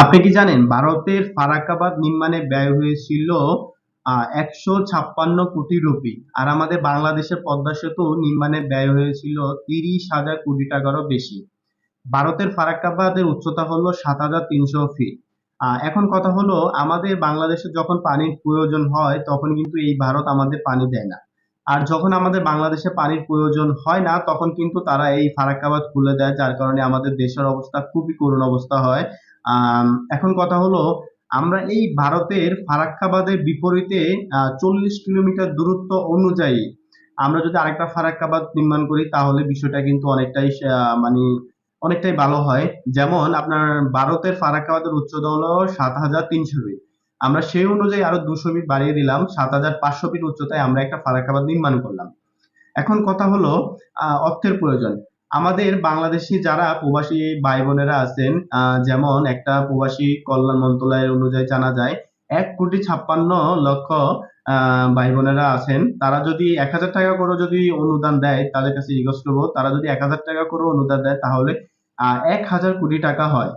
আপনি কি জানেন, ভারতের ফারাক্কাবাদ নির্মাণে ব্যয় হয়েছিল একশো ছাপ্পান্ন কোটি রুপি। আর আমাদের বাংলাদেশের পদ্মা সেতু নির্মাণে ব্যয় হয়েছিল তিরিশ হাজার কোটি টাকারও বেশি। ভারতের ফারাক্কাবাদের উচ্চতা হলো সাত হাজার তিনশো ফিট এখন কথা হলো, আমাদের বাংলাদেশে যখন পানির প্রয়োজন হয়, তখন কিন্তু এই ভারত আমাদের পানি দেয় না। আর যখন আমাদের বাংলাদেশে পানির প্রয়োজন হয় না, তখন কিন্তু তারা এই ফারাক্কাবাদ খুলে দেয়, যার কারণে আমাদের দেশের অবস্থা খুবই করুণ অবস্থা হয়। এখন কথা হলো, আমরা এই ভারতের ফারাক্কাবাদের বিপরীতে চল্লিশ কিলোমিটার দূরত্ব অনুযায়ী আমরা যদি আরেকটা ফারাক্কাবাদ নির্মাণ করি, তাহলে বিষয়টা কিন্তু অনেকটাই মানে অনেকটাই ভালো হয়। যেমন আপনার ভারতের ফারাক্কাবাদের উচ্চতা হলো সাত হাজার তিনশো ফিট। আমরা সেই অনুযায়ী আরও দুশো ফিট বাড়িয়ে দিলাম, সাত হাজার পাঁচশো ফিট উচ্চতায় আমরা একটা ফারাক্কাবাদ নির্মাণ করলাম। এখন কথা হলো অর্থের প্রয়োজন। আমাদের বাংলাদেশি যারা প্রবাসী ভাই বোনেরা আছেন যেমন একটা প্রবাসী কল্যাণ মন্ত্রণালয়ের অনুযায়ী জানা যায়, এক কোটি ছাপ্পান্ন লক্ষ ভাই বোনেরা আছেন। তারা যদি এক হাজার টাকা করে যদি অনুদান দেয় তাদের কাছে রিকোয়েস্ট করব। তারা যদি এক হাজার টাকা করে অনুদান দেয় তাহলে এক হাজার কোটি টাকা হয়।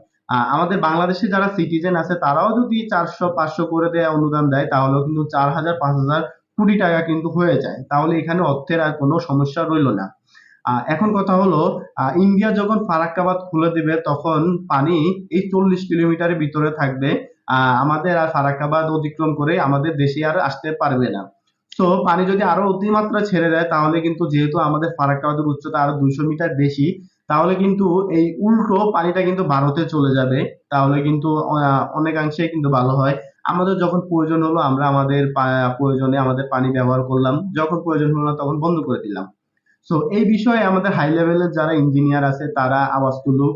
আমাদের বাংলাদেশে যারা সিটিজেন আছে, তারাও যদি চারশো, পাঁচশো করে দেয় অনুদান দেয়, তাহলেও কিন্তু চার হাজার, পাঁচ হাজার কোটি টাকা কিন্তু হয়ে যায়। তাহলে এখানে অর্থের আর কোনো সমস্যা রইল না। এখন কথা হলো ইন্ডিয়া যখন ফারাক্কাবাদ খুলে দিবে, তখন পানি এই চল্লিশ কিলোমিটারের ভিতরে থাকবে। আমাদের আর ফারাক্কাবাদ অতিক্রম করে আমাদের দেশে আর আসতে পারবে না। তো পানি যদি আরও অতিমাত্রা ছেড়ে দেয়, তাহলে কিন্তু যেহেতু আমাদের ফারাক্কাবাদের উচ্চতা আরও দুইশো মিটার বেশি, তাহলে কিন্তু এই উল্টো পানিটা কিন্তু ভারতে চলে যাবে। তাহলে কিন্তু অনেকাংশে কিন্তু ভালো হয়। আমাদের যখন প্রয়োজন হলো, আমরা আমাদের প্রয়োজনে আমাদের পানি ব্যবহার করলাম। যখন প্রয়োজন হলো না, তখন বন্ধ করে দিলাম। সো এই বিষয়ে আমাদের হাই লেভেলের যারা ইঞ্জিনিয়ার আছে তারা আওয়াজ তুলুক।